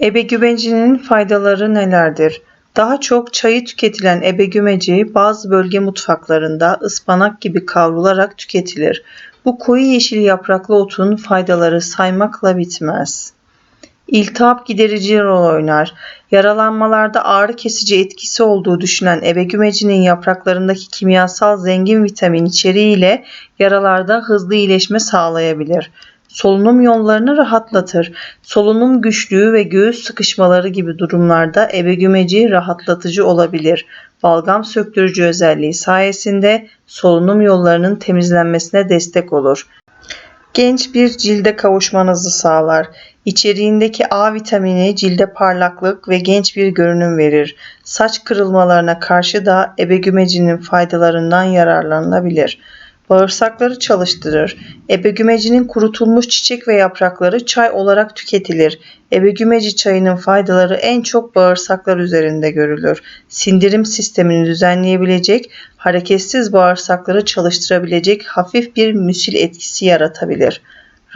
Ebegümecinin faydaları nelerdir? Daha çok çayı tüketilen ebegümeci bazı bölge mutfaklarında ıspanak gibi kavrularak tüketilir. Bu koyu yeşil yapraklı otun faydaları saymakla bitmez. İltihap giderici rol oynar. Yaralanmalarda ağrı kesici etkisi olduğu düşünen ebegümecinin yapraklarındaki kimyasal zengin vitamin içeriğiyle yaralarda hızlı iyileşme sağlayabilir. Solunum yollarını rahatlatır. Solunum güçlüğü ve göğüs sıkışmaları gibi durumlarda ebegümeci rahatlatıcı olabilir. Balgam söktürücü özelliği sayesinde solunum yollarının temizlenmesine destek olur. Genç bir cilde kavuşmanızı sağlar. İçeriğindeki A vitamini cilde parlaklık ve genç bir görünüm verir. Saç kırılmalarına karşı da ebegümecinin faydalarından yararlanılabilir. Bağırsakları çalıştırır. Ebegümecinin kurutulmuş çiçek ve yaprakları çay olarak tüketilir. Ebegümeci çayının faydaları en çok bağırsaklar üzerinde görülür. Sindirim sistemini düzenleyebilecek, hareketsiz bağırsakları çalıştırabilecek hafif bir müsil etkisi yaratabilir.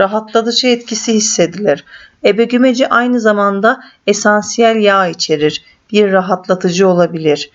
Rahatlatıcı etkisi hissedilir. Ebegümeci aynı zamanda esansiyel yağ içerir. Bir rahatlatıcı olabilir.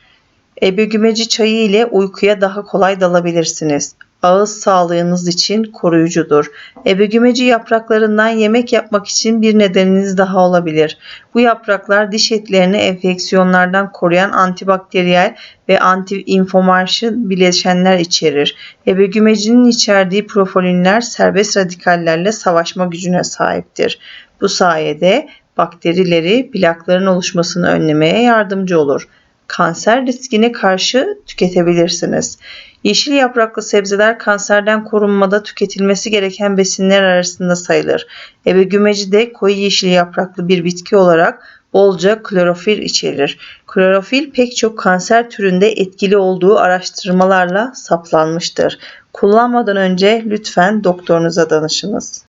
Ebegümeci çayı ile uykuya daha kolay dalabilirsiniz. Ağız sağlığınız için koruyucudur. Ebegümeci yapraklarından yemek yapmak için bir nedeniniz daha olabilir. Bu yapraklar diş etlerini enfeksiyonlardan koruyan antibakteriyel ve anti-infomarşı bileşenler içerir. Ebegümecinin içerdiği profolinler serbest radikallerle savaşma gücüne sahiptir. Bu sayede bakterileri plakların oluşmasını önlemeye yardımcı olur kanser riskine karşı tüketebilirsiniz. Yeşil yapraklı sebzeler kanserden korunmada tüketilmesi gereken besinler arasında sayılır. Ebegümeci de koyu yeşil yapraklı bir bitki olarak bolca klorofil içerir. Klorofil pek çok kanser türünde etkili olduğu araştırmalarla saplanmıştır. Kullanmadan önce lütfen doktorunuza danışınız.